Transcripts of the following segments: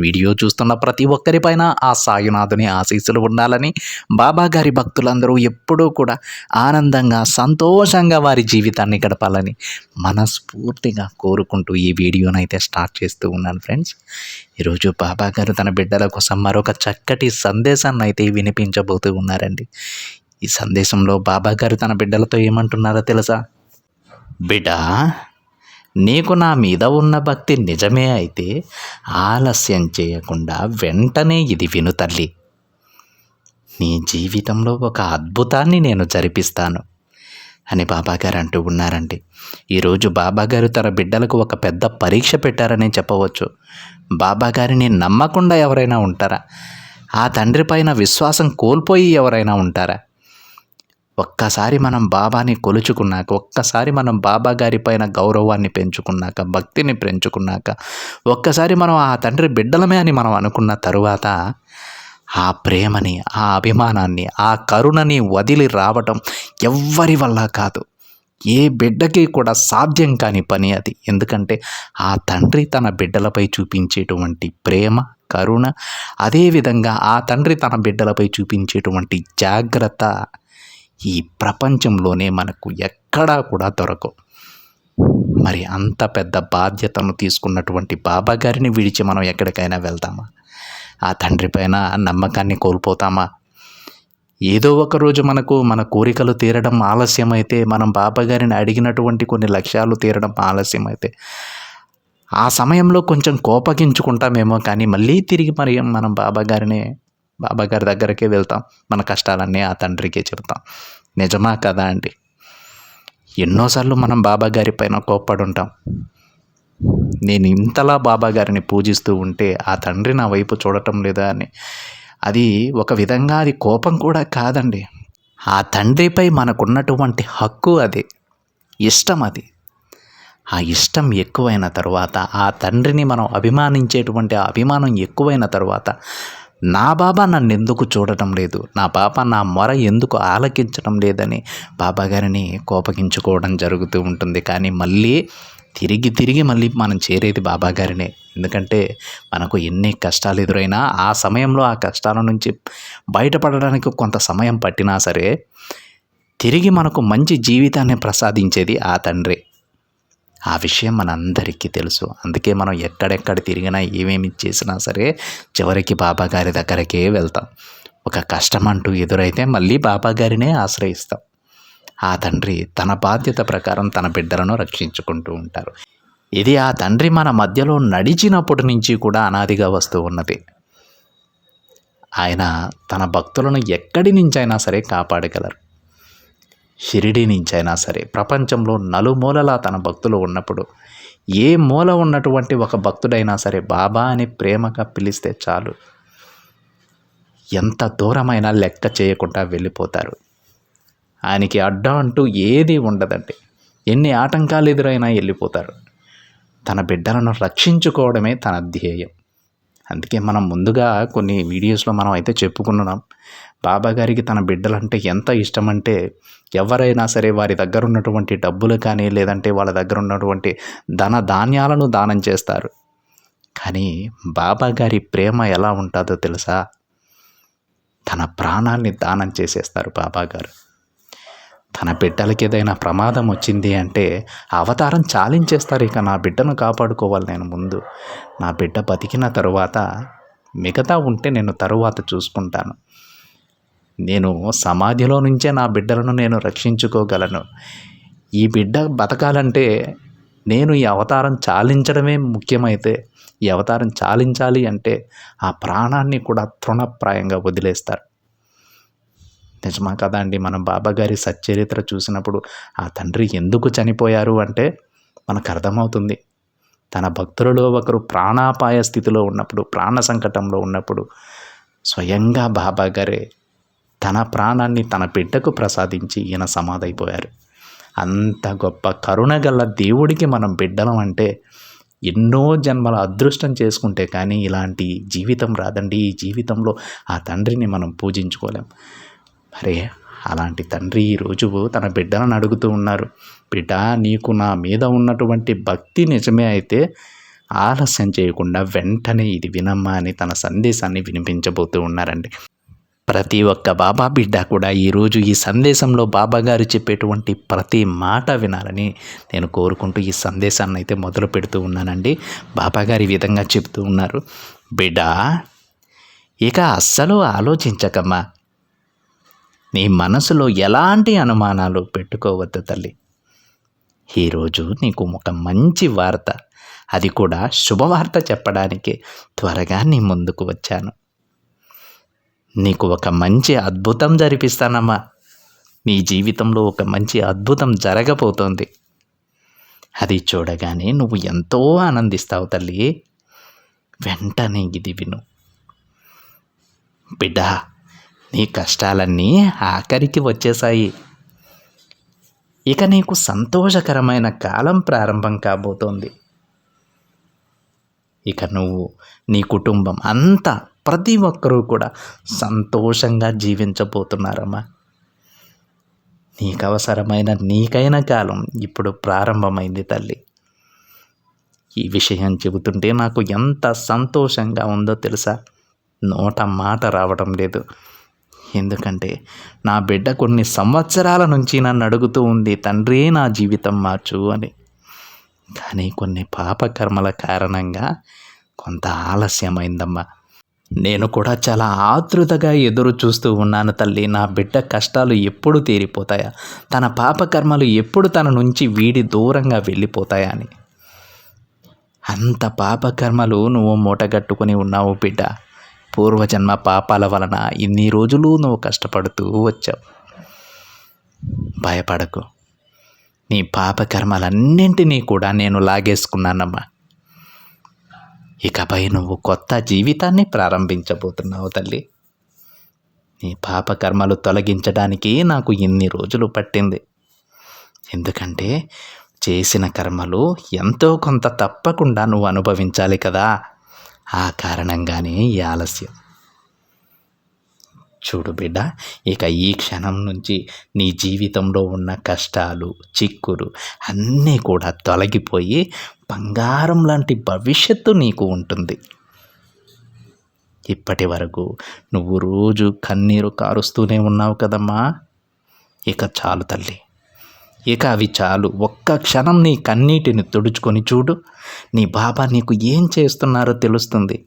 Video చూస్తున్న ప్రతి ఒక్కరిపైన ఆ సాయినాథుని ఆశీస్సులు ఉండాలని బాబా గారి భక్తులందరూ ఎప్పుడూ కూడా ఆనందంగా సంతోషంగా వారి జీవితాన్ని గడపాలని మనస్ఫూర్తిగా కోరుకుంటూ ఈ వీడియోనైతే స్టార్ట్ చేస్తూ ఉన్నాను ఫ్రెండ్స్. ఈరోజు బాబా గారు తన బిడ్డల కోసం మరొక చక్కటి సందేశాన్ని అయితే వినిపించబోతూ ఉన్నారండి. ఈ సందేశంలో బాబా గారు తన బిడ్డలతో ఏమంటున్నారో తెలుసా? బిడ్డ నీకు నా మీద ఉన్న భక్తి నిజమే అయితే ఆలస్యం చేయకుండా వెంటనే ఇది విను తల్లి. నీ జీవితంలో ఒక అద్భుతాన్ని నేను జరిపిస్తాను అని బాబాగారు అంటూ ఉన్నారండి. ఈరోజు బాబాగారు తన బిడ్డలకు ఒక పెద్ద పరీక్ష పెట్టారని చెప్పవచ్చు. బాబాగారిని నమ్మకుండా ఎవరైనా ఉంటారా? ఆ తండ్రి పైన విశ్వాసం కోల్పోయి ఎవరైనా ఉంటారా? ఒక్కసారి మనం బాబాని కొలుచుకున్నాక ఒక్కసారి మనం బాబా గారి పైన గౌరవాన్ని పెంచుకున్నాక భక్తిని పెంచుకున్నాక ఒక్కసారి మనం ఆ తండ్రి బిడ్డలమే అని మనం అనుకున్న తరువాత ఆ ప్రేమని ఆ అభిమానాన్ని ఆ కరుణని వదిలి రావటం ఎవ్వరి వల్ల కాదు. ఏ బిడ్డకి కూడా సాధ్యం కాని పని అది. ఎందుకంటే ఆ తండ్రి తన బిడ్డలపై చూపించేటువంటి ప్రేమ కరుణ అదేవిధంగా ఆ తండ్రి తన బిడ్డలపై చూపించేటువంటి జాగ్రత్త ఈ ప్రపంచంలోనే మనకు ఎక్కడా కూడా దొరకవు. మరి అంత పెద్ద బాధ్యతను తీసుకున్నటువంటి బాబా గారిని విడిచి మనం ఎక్కడికైనా వెళ్తామా? ఆ తండ్రి పైన నమ్మకాన్ని కోల్పోతామా? ఏదో ఒక రోజు మనకు మన కోరికలు తీరడం ఆలస్యమైతే మనం బాబా గారిని అడిగినటువంటి కొన్ని లక్ష్యాలు తీరడం ఆలస్యమైతే ఆ సమయంలో కొంచెం కోపగించుకుంటామేమో కానీ మళ్ళీ తిరిగి మరి మనం బాబా గారిని బాబా గారి దగ్గరికే వెళ్తాం. మన కష్టాలన్నీ ఆ తండ్రికే చెబుతాం. నిజమా కదా అండి? ఎన్నోసార్లు మనం బాబా గారి పైన కోప్పడి ఉంటాం నేను ఇంతలా బాబా గారిని పూజిస్తూ ఉంటే ఆ తండ్రి నా వైపు చూడటం లేదా అని. అది ఒక విధంగా అది కోపం కూడా కాదండి. ఆ తండ్రిపై మనకున్నటువంటి హక్కు అది. ఇష్టం అది. ఆ ఇష్టం ఎక్కువైన తర్వాత ఆ తండ్రిని మనం అభిమానించేటువంటి ఆ అభిమానం ఎక్కువైన తర్వాత నా బాబా నన్ను ఎందుకు చూడటం లేదు? నా బాబా నా మొర ఎందుకు ఆలకించడం లేదని బాబా గారిని కోపగించుకోవడం జరుగుతూ ఉంటుంది. కానీ మళ్ళీ తిరిగి తిరిగి మళ్ళీ మనం చేరేది బాబా గారినే. ఎందుకంటే మనకు ఎన్ని కష్టాలు ఎదురైనా ఆ సమయంలో ఆ కష్టాల నుంచి బయటపడడానికి కొంత సమయం పట్టినా సరే తిరిగి మనకు మంచి జీవితాన్ని ప్రసాదించేది ఆ తండ్రి. ఆ విషయం మనందరికీ తెలుసు. అందుకే మనం ఎక్కడెక్కడ తిరిగినా ఏమేమి చేసినా సరే చివరికి బాబా గారి దగ్గరకే వెళ్తాం. ఒక కష్టం అంటూ ఎదురైతే మళ్ళీ బాబా గారినే ఆశ్రయిస్తాం. ఆ తండ్రి తన బాధ్యత ప్రకారం తన బిడ్డలను రక్షించుకుంటూ ఉంటారు. ఇది ఆ తండ్రి మన మధ్యలో నడిచినప్పటి నుంచి కూడా అనాదిగా వస్తూ ఉన్నది. ఆయన తన భక్తులను ఎక్కడి నుంచైనా సరే కాపాడగలరు. షిరిడి నుంచైనా సరే ప్రపంచంలో నలుమూలలా తన భక్తులు ఉన్నప్పుడు ఏ మూల ఉన్నటువంటి ఒక భక్తుడైనా సరే బాబా అని ప్రేమగా పిలిస్తే చాలు. ఎంత దూరమైనా లెక్క చేయకుండా వెళ్ళిపోతారు. ఆయనకి అడ్డం అంటూ ఏది ఉండదండి. ఎన్ని ఆటంకాలు ఎదురైనా వెళ్ళిపోతారు. తన బిడ్డలను రక్షించుకోవడమే తన ధ్యేయం. అందుకే మనం ముందుగా కొన్ని వీడియోస్లో మనం అయితే చెప్పుకున్నాం. బాబా గారికి తన బిడ్డలంటే ఎంత ఇష్టం అంటే ఎవరైనా సరే వారి దగ్గర ఉన్నటువంటి డబ్బులు కానీ లేదంటే వాళ్ళ దగ్గర ఉన్నటువంటి ధన ధాన్యాలను దానం చేస్తారు. కానీ బాబా గారి ప్రేమ ఎలా ఉంటుందో తెలుసా? తన ప్రాణాన్ని దానం చేసేస్తారు బాబా గారు. తన బిడ్డలకి ఏదైనా ప్రమాదం వచ్చింది అంటే అవతారం చాలించేస్తారు ఇక నా బిడ్డను కాపాడుకోవాలి నేను ముందు. నా బిడ్డ బతికిన తరువాత మిగతా ఉంటే నేను తరువాత చూసుకుంటాను. నేను సమాధిలో నుంచే నా బిడ్డలను నేను రక్షించుకోగలను. ఈ బిడ్డ బతకాలంటే నేను ఈ అవతారం చాలించడమే ముఖ్యమైతే ఈ అవతారం చాలించాలి అంటే ఆ ప్రాణాన్ని కూడా తృణప్రాయంగా వదిలేస్తారు. నిజమా కదా అండి మనం బాబాగారి సచ్చరిత్ర చూసినప్పుడు ఆ తండ్రి ఎందుకు చనిపోయారు అంటే మనకు అర్థమవుతుంది. తన భక్తులలో ఒకరు ప్రాణాపాయ స్థితిలో ఉన్నప్పుడు ప్రాణ సంకటంలో ఉన్నప్పుడు స్వయంగా బాబా గారే తన ప్రాణాన్ని తన బిడ్డకు ప్రసాదించి ఈయన సమాధైపోయారు. అంత గొప్ప కరుణగల దేవుడికి మనం బిడ్డలం అంటే ఎన్నో జన్మల అదృష్టం చేసుకుంటే కానీ ఇలాంటి జీవితం రాదండి. ఈ జీవితంలో ఆ తండ్రిని మనం పూజించుకోలేం. మరి అలాంటి తండ్రి ఈరోజు తన బిడ్డలను అడుగుతూ ఉన్నారు. బిడ్డ నీకు నా మీద ఉన్నటువంటి భక్తి నిజమే అయితే ఆలస్యం చేయకుండా వెంటనే ఇది వినమ్మా అని తన సందేశాన్ని వినిపించబోతూ ఉన్నారండి. ప్రతి ఒక్క బాబా బిడ్డ కూడా ఈరోజు ఈ సందేశంలో బాబా గారు చెప్పేటువంటి ప్రతి మాట వినాలని నేను కోరుకుంటూ ఈ సందేశాన్ని అయితే మొదలు పెడుతూ ఉన్నానండి. బాబా గారు ఈ విధంగా చెప్తూ ఉన్నారు. బిడ్డ ఇక అస్సలు ఆలోచించకమ్మా. నీ మనసులో ఎలాంటి అనుమానాలు పెట్టుకోవద్దు తల్లి. ఈరోజు నీకు ఒక మంచి వార్త. అది కూడా శుభవార్త చెప్పడానికి త్వరగా నీ ముందుకు వచ్చాను. నీకు ఒక మంచి అద్భుతం జరిపిస్తానమ్మా. నీ జీవితంలో ఒక మంచి అద్భుతం జరగబోతోంది. అది చూడగానే నువ్వు ఎంతో ఆనందిస్తావు తల్లి. వెంటనే ఇది విను. బిడ్డా నీ కష్టాలన్నీ ఆఖరికి వచ్చేసాయి ఇక నీకు సంతోషకరమైన కాలం ప్రారంభం కాబోతోంది. ఇక నువ్వు నీ కుటుంబం అంతా ప్రతి ఒక్కరూ కూడా సంతోషంగా జీవించబోతున్నారమ్మా. నీకు అవసరమైన నీకైన కాలం ఇప్పుడు ప్రారంభమైంది తల్లి. ఈ విషయం చెబుతుంటే నాకు ఎంత సంతోషంగా ఉందో తెలుసా? నోట మాట రావడం లేదు. ఎందుకంటే నా బిడ్డ కొన్ని సంవత్సరాల నుంచి నన్ను అడుగుతూ ఉంది తండ్రి నా జీవితం మార్చు అని. కానీ కొన్ని పాపకర్మల కారణంగా కొంత ఆలస్యమైందమ్మా. నేను కూడా చాలా ఆతృతగా ఎదురు చూస్తూ ఉన్నాను తల్లి. నా బిడ్డ కష్టాలు ఎప్పుడు తీరిపోతాయా? తన పాపకర్మలు ఎప్పుడు తన నుంచి వీడి దూరంగా వెళ్ళిపోతాయా అని. అంత పాపకర్మలు నువ్వు మూటగట్టుకుని ఉన్నావు బిడ్డ. పూర్వజన్మ పాపాల వలన ఇన్ని రోజులు నువ్వు కష్టపడుతూ వచ్చావు. భయపడకు. నీ పాపకర్మలన్నింటినీ కూడా నేను లాగేసుకున్నానమ్మా. ఇకపై నువ్వు కొత్త జీవితాన్ని ప్రారంభించబోతున్నావు తల్లి. నీ పాపకర్మలు తొలగించడానికి నాకు ఇన్ని రోజులు పట్టింది. ఎందుకంటే చేసిన కర్మలు ఎంతో కొంత తప్పకుండా నువ్వు అనుభవించాలి కదా. ఆ కారణంగానే ఈ ఆలస్యం. చూడు బిడ్డ ఇక ఈ క్షణం నుంచి నీ జీవితంలో ఉన్న కష్టాలు చిక్కులు అన్నీ కూడా తొలగిపోయి బంగారం లాంటి భవిష్యత్తు నీకు ఉంటుంది. ఇప్పటి వరకు నువ్వు రోజు కన్నీరు కారుస్తూనే ఉన్నావు కదమ్మా. ఇక చాలు తల్లి. ఇక అవి చాలు. ఒక్క క్షణం నీ కన్నీటిని తుడుచుకొని చూడు. నీ బాబా నీకు ఏం చేస్తున్నారో తెలుస్తుంది.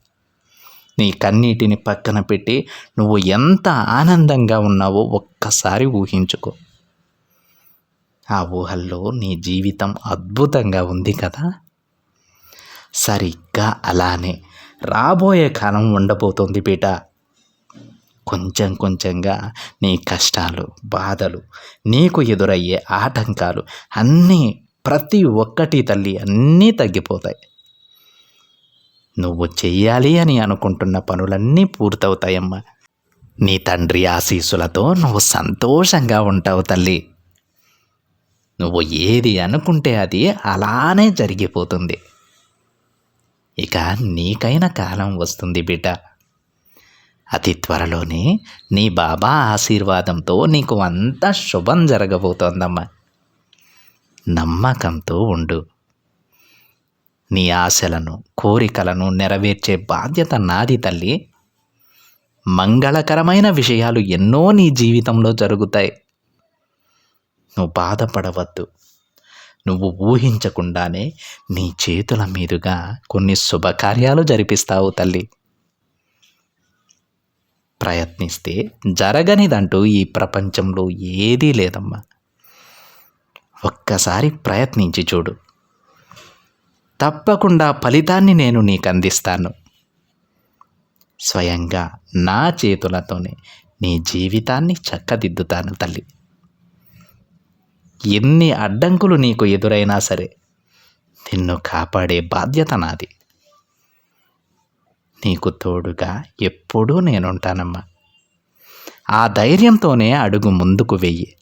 నీ కన్నీటిని పక్కన పెట్టి నువ్వు ఎంత ఆనందంగా ఉన్నావో ఒక్కసారి ఊహించుకో. ఆ ఊహల్లో నీ జీవితం అద్భుతంగా ఉంది కదా? సరిగ్గా అలానే రాబోయే కాలం ఉండబోతోంది బేట కొంచెం కొంచెంగా నీ కష్టాలు బాధలు నీకు ఎదురయ్యే ఆటంకాలు అన్నీ ప్రతి ఒక్కటి తల్లి అన్నీ తగ్గిపోతాయి. నువ్వు చెయ్యాలి అని అనుకుంటున్న పనులన్నీ పూర్తవుతాయమ్మా. నీ తండ్రి ఆశీస్సులతో నువ్వు సంతోషంగా ఉంటావు తల్లి. నువ్వు ఏది అనుకుంటే అది అలానే జరిగిపోతుంది. ఇక నీకైన కాలం వస్తుంది బిడ్డ. అతి త్వరలోనే నీ బాబా ఆశీర్వాదంతో నీకు అంతా శుభం జరగబోతోందమ్మా. నమ్మకంతో ఉండు. నీ ఆశలను కోరికలను నెరవేర్చే బాధ్యత నాది తల్లి. మంగళకరమైన విషయాలు ఎన్నో నీ జీవితంలో జరుగుతాయి. నువ్వు బాధపడవద్దు. నువ్వు ఊహించకుండానే నీ చేతుల మీదుగా కొన్ని శుభకార్యాలు జరిపిస్తావు తల్లి. ప్రయత్నిస్తే జరగనిదంటూ ఈ ప్రపంచంలో ఏదీ లేదమ్మా. ఒక్కసారి ప్రయత్నించి చూడు. తప్పకుండా ఫలితాన్ని నేను నీకు అందిస్తాను స్వయంగా నా చేతులతోనే నీ జీవితాన్ని చక్కదిద్దుతాను తల్లి. ఎన్ని అడ్డంకులు నీకు ఎదురైనా సరే నిన్ను కాపాడే బాధ్యత నాది. నీకు తోడుగా ఎప్పుడూ నేనుంటానమ్మా. ఆ ధైర్యంతోనే అడుగు ముందుకు వెయ్యి.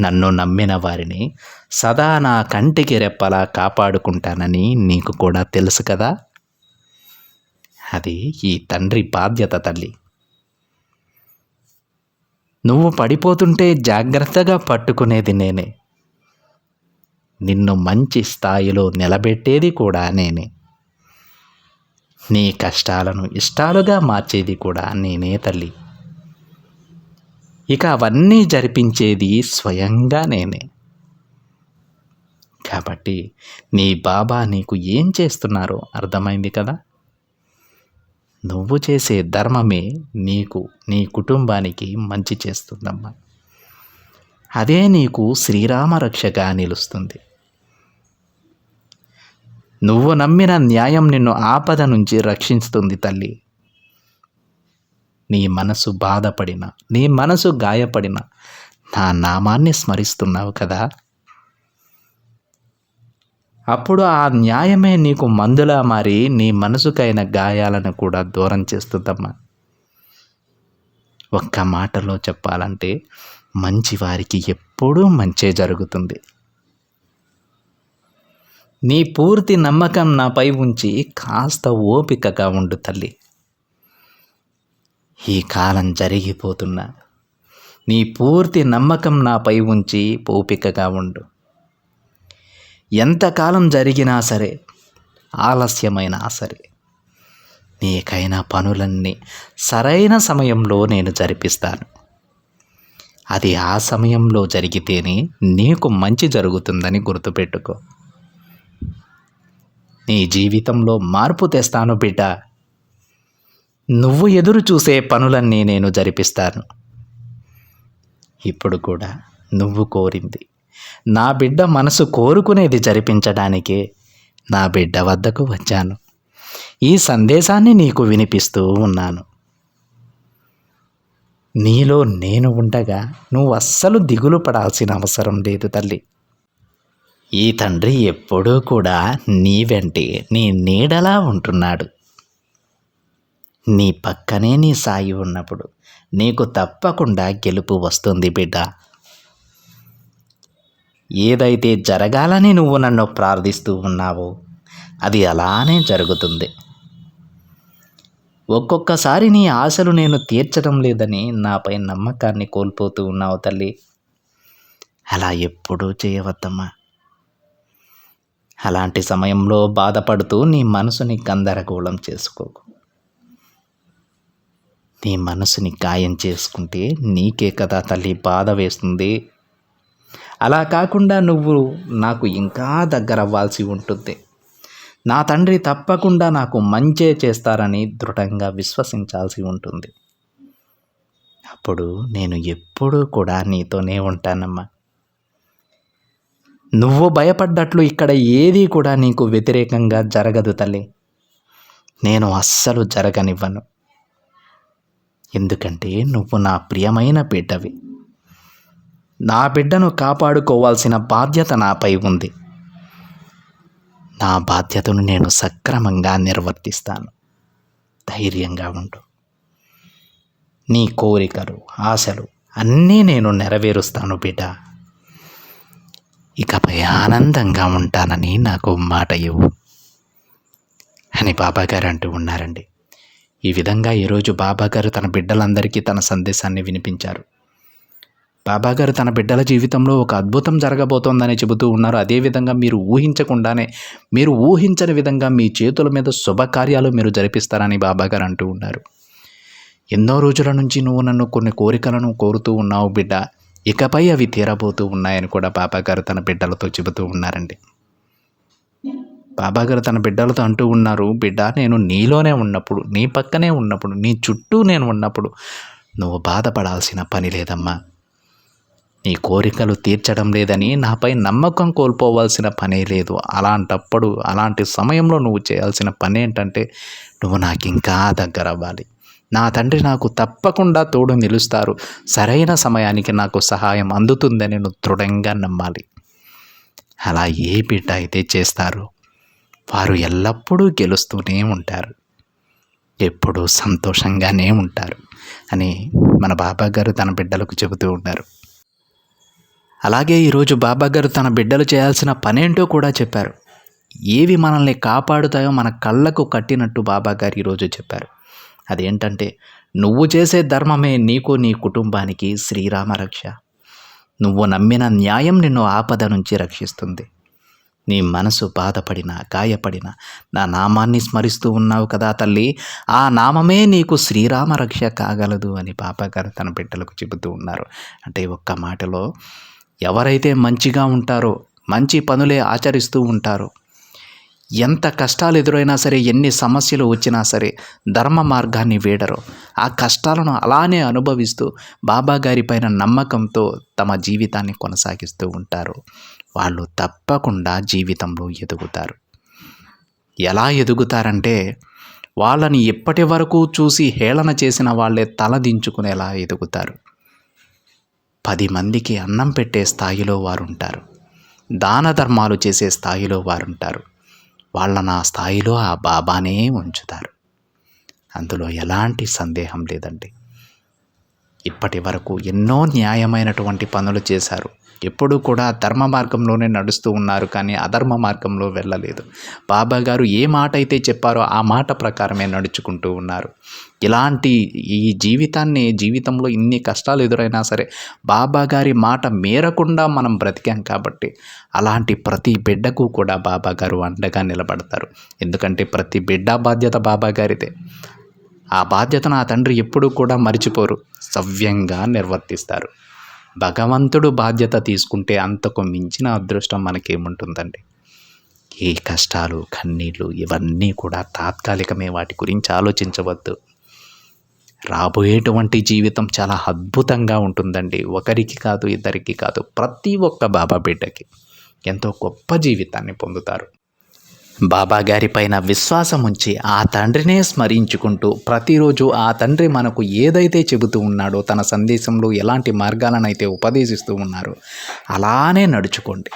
నన్ను నమ్మిన వారిని సదా నా కంటికి రెప్పలా కాపాడుకుంటానని నీకు కూడా తెలుసు కదా? అది ఈ తండ్రి బాధ్యత తల్లి. నువ్వు పడిపోతుంటే జాగ్రత్తగా పట్టుకునేది నేనే. నిన్ను మంచి స్థాయిలో నిలబెట్టేది కూడా నేనే. నీ కష్టాలను ఇష్టాలుగా మార్చేది కూడా నేనే తల్లి. ఇక అవన్నీ జరిపించేది స్వయంగా నేనే. కాబట్టి నీ బాబా నీకు ఏం చేస్తున్నారో అర్థమైంది కదా? నువ్వు చేసే ధర్మమే నీకు నీ కుటుంబానికి మంచి చేస్తుందమ్మా. అదే నీకు శ్రీరామ రక్షగా నిలుస్తుంది. నువ్వు నమ్మిన న్యాయం నిన్ను ఆపద నుంచి రక్షిస్తుంది తల్లి. నీ మనసు బాధపడిన నీ మనసు గాయపడిన నా నామాన్ని స్మరిస్తున్నావు కదా? అప్పుడు ఆ న్యాయమే నీకు మందులా మారి నీ మనసుకైన గాయాలను కూడా దూరం చేస్తుందమ్మా. ఒక్క మాటలో చెప్పాలంటే మంచి వారికి ఎప్పుడూ మంచే జరుగుతుంది. నీ పూర్తి నమ్మకం నాపై ఉంచి కాస్త ఓపికగా ఉండు తల్లి. ఈ కాలం జరిగిపోతున్నా. నీ పూర్తి నమ్మకం నాపై ఉంచి ఓపికగా ఉండు. ఎంతకాలం జరిగినా సరే ఆలస్యమైనా సరే నీకైన పనులన్నీ సరైన సమయంలో నేను జరిపిస్తాను. అది ఆ సమయంలో జరిగితేనే నీకు మంచి జరుగుతుందని గుర్తుపెట్టుకో. నీ జీవితంలో మార్పు తెస్తాను బిడ్డ. నువ్వు ఎదురు చూసే పనులన్నీ నేను జరిపిస్తాను. ఇప్పుడు కూడా నువ్వు కోరింది. నా బిడ్డ మనసు కోరుకునేది జరిపించడానికే నా బిడ్డ వద్దకు వచ్చాను. ఈ సందేశాన్ని నీకు వినిపిస్తూ ఉన్నాను. నీలో నేను ఉండగా నువ్వు అస్సలు దిగులు పడాల్సిన అవసరం లేదు తల్లి. ఈ తండ్రి ఎప్పుడూ కూడా నీ వెంటే నీ నీడలా ఉంటున్నాడు. నీ పక్కనే నీ సాయి ఉన్నప్పుడు నీకు తప్పకుండా గెలుపు వస్తుంది బిడ్డ. ఏదైతే జరగాలని నువ్వు నన్ను ప్రార్థిస్తూ ఉన్నావో అది అలానే జరుగుతుంది. ఒక్కొక్కసారి నీ ఆశలు నేను తీర్చడం లేదని నాపై నమ్మకాన్ని కోల్పోతూ ఉన్నావు తల్లి. అలా ఎప్పుడూ చేయవద్దమ్మా. అలాంటి సమయంలో బాధపడుతూ నీ మనసుని గందరగోళం చేసుకోకు. నీ మనసుని గాయం చేసుకుంటే నీకే కదా తల్లి బాధ వేస్తుంది. అలా కాకుండా నువ్వు నాకు ఇంకా దగ్గర అవ్వాల్సి ఉంటుంది. నా తండ్రి తప్పకుండా నాకు మంచే చేస్తారని దృఢంగా విశ్వసించాల్సి ఉంటుంది. అప్పుడు నేను ఎప్పుడూ కూడా నీతోనే ఉంటానమ్మా. నువ్వు భయపడ్డట్లు ఇక్కడ ఏది కూడా నీకు వ్యతిరేకంగా జరగదు తల్లి. నేను అస్సలు జరగనివ్వను. ఎందుకంటే నువ్వు నా ప్రియమైన బిడ్డవి. నా బిడ్డను కాపాడుకోవాల్సిన బాధ్యత నాపై ఉంది. నా బాధ్యతను నేను సక్రమంగా నిర్వర్తిస్తాను. ధైర్యంగా ఉండు. నీ కోరికలు ఆశలు అన్నీ నేను నెరవేరుస్తాను బిడ్డ. ఇకపై ఆనందంగా ఉంటానని నాకు మాట ఇవ్వు. అని బాబాగారు అంటూ ఉన్నారండి. ఈ విధంగా ఈరోజు బాబాగారు తన బిడ్డలందరికీ తన సందేశాన్ని వినిపించారు. బాబాగారు తన బిడ్డల జీవితంలో ఒక అద్భుతం జరగబోతోందని చెబుతూ ఉన్నారు. అదేవిధంగా మీరు ఊహించకుండానే మీరు ఊహించని విధంగా మీ చేతుల మీద శుభకార్యాలు మీరు జరిపిస్తారని బాబాగారు అంటూ ఉన్నారు. ఎన్నో రోజుల నుంచి నువ్వు నన్ను కొన్ని కోరికలను కోరుతూ ఉన్నావు బిడ్డ. ఇకపై అవి తీరబోతూ ఉన్నాయని కూడా బాబాగారు తన బిడ్డలతో చెబుతూ ఉన్నారండి. బాబాగారు తన బిడ్డలతో అంటూ ఉన్నారు బిడ్డ నేను నీలోనే ఉన్నప్పుడు నీ పక్కనే ఉన్నప్పుడు నీ చుట్టూ నేను ఉన్నప్పుడు నువ్వు బాధపడాల్సిన పని లేదమ్మా. నీ కోరికలు తీర్చడం లేదని నాపై నమ్మకం కోల్పోవాల్సిన పనే లేదు. అలాంటప్పుడు అలాంటి సమయంలో నువ్వు చేయాల్సిన పని ఏంటంటే నువ్వు నాకు ఇంకా దగ్గర అవ్వాలి నా తండ్రి నాకు తప్పకుండా తోడు నిలుస్తారు. సరైన సమయానికి నాకు సహాయం అందుతుందని నేను దృఢంగా నమ్మాలి. అలా ఏ బిడ్డ అయితే చేస్తారో వారు ఎల్లప్పుడూ గెలుస్తూనే ఉంటారు. ఎప్పుడూ సంతోషంగానే ఉంటారు అని మన బాబా గారు తన బిడ్డలకు చెబుతూ ఉన్నారు. అలాగే ఈరోజు బాబా గారు తన బిడ్డలు చేయాల్సిన పనేంటో కూడా చెప్పారు. ఏవి మనల్ని కాపాడుతాయో మన కళ్ళకు కట్టినట్టు బాబా గారు ఈరోజు చెప్పారు. అదేంటంటే నువ్వు చేసే ధర్మమే నీకు నీ కుటుంబానికి శ్రీరామ రక్ష. నువ్వు నమ్మిన న్యాయం నిన్ను ఆపద నుంచి రక్షిస్తుంది. నీ మనసు బాధపడిన గాయపడిన నా నామాన్ని స్మరిస్తూ ఉన్నావు కదా తల్లి. ఆ నామమే నీకు శ్రీరామ రక్ష కాగలదు అని పాపగారు తన బిడ్డలకు చెబుతూ ఉన్నారు. అంటే ఒక్క మాటలో ఎవరైతే మంచిగా ఉంటారో మంచి పనులే ఆచరిస్తూ ఉంటారో ఎంత కష్టాలు ఎదురైనా సరే ఎన్ని సమస్యలు వచ్చినా సరే ధర్మ మార్గాన్ని వీడరు. ఆ కష్టాలను అలానే అనుభవిస్తూ బాబా గారి పైన నమ్మకంతో తమ జీవితాన్ని కొనసాగిస్తూ ఉంటారు. వాళ్ళు తప్పకుండా జీవితంలో ఎదుగుతారు. ఎలా ఎదుగుతారంటే వాళ్ళని ఇప్పటి వరకు చూసి హేళన చేసిన వాళ్ళే తలదించుకునేలా ఎదుగుతారు. పది మందికి అన్నం పెట్టే స్థాయిలో వారుంటారు. దాన ధర్మాలు చేసే స్థాయిలో వారుంటారు. వాళ్ళ నా స్థాయిలో ఆ బాబానే ఉంచుతారు. అందులో ఎలాంటి సందేహం లేదండి. ఇప్పటి వరకు ఎన్నో న్యాయమైనటువంటి పనులు చేశారు. ఎప్పుడూ కూడా ధర్మ మార్గంలోనే నడుస్తూ ఉన్నారు కానీ అధర్మ మార్గంలో వెళ్ళలేదు. బాబా గారు ఏ మాట అయితే చెప్పారో ఆ మాట ప్రకారమే నడుచుకుంటూ ఉన్నారు. ఇలాంటి ఈ జీవితాన్ని జీవితంలో ఇన్ని కష్టాలు ఎదురైనా సరే బాబా గారి మాట మేరకుండా మనం బ్రతికాం కాబట్టి అలాంటి ప్రతి బిడ్డకు కూడా బాబా గారు అండగా నిలబడతారు. ఎందుకంటే ప్రతి బిడ్డ బాధ్యత బాబా గారిదే. ఆ బాధ్యతను ఆ తండ్రి ఎప్పుడూ కూడా మర్చిపోరు. సవ్యంగా నిర్వర్తిస్తారు. భగవంతుడు బాధ్యత తీసుకుంటే అంతకు మించిన అదృష్టం మనకేముంటుందండి? ఈ కష్టాలు కన్నీళ్ళు ఇవన్నీ కూడా తాత్కాలికమే వాటి గురించి ఆలోచించవద్దు. రాబోయేటువంటి జీవితం చాలా అద్భుతంగా ఉంటుందండి. ఒకరికి కాదు ఇద్దరికి కాదు ప్రతి ఒక్క బాబా బిడ్డకి ఎంతో గొప్ప జీవితాన్ని పొందుతారు. బాబా గారి పైన విశ్వాసం ఉంచి ఆ తండ్రినే స్మరించుకుంటూ ప్రతిరోజు ఆ తండ్రి మనకు ఏదైతే చెబుతూ ఉన్నాడో తన సందేశంలో ఎలాంటి మార్గాలను అయితే ఉపదేశిస్తూ ఉన్నారో అలానే నడుచుకోండి.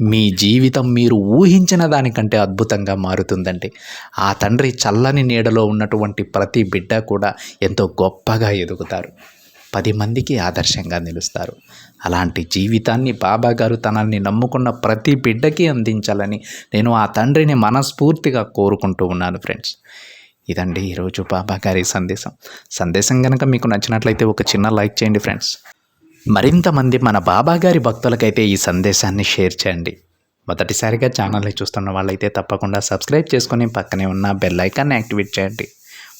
మీ జీవితం మీరు ఊహించిన దానికంటే అద్భుతంగా మారుతుందండి. ఆ తండ్రి చల్లని నీడలో ఉన్నటువంటి ప్రతి బిడ్డ కూడా ఎంతో గొప్పగా ఎదుగుతారు. పది మందికి ఆదర్శంగా నిలుస్తారు. అలాంటి జీవితాన్ని బాబా గారు తనని నమ్ముకున్న ప్రతి బిడ్డకి అందించాలని నేను ఆ తండ్రిని మనస్ఫూర్తిగా కోరుకుంటూ ఉన్నాను ఫ్రెండ్స్. ఇదండి ఈరోజు బాబా గారి సందేశం. సందేశం కనుక మీకు నచ్చినట్లయితే ఒక చిన్న లైక్ చేయండి ఫ్రెండ్స్. మరింతమంది మన బాబా గారి భక్తులకైతే ఈ సందేశాన్ని షేర్ చేయండి. మొదటిసారిగా ఛానల్ని చూస్తున్న వాళ్ళైతే తప్పకుండా సబ్స్క్రైబ్ చేసుకొని పక్కనే ఉన్న బెల్ ఐకాన్ని యాక్టివేట్ చేయండి.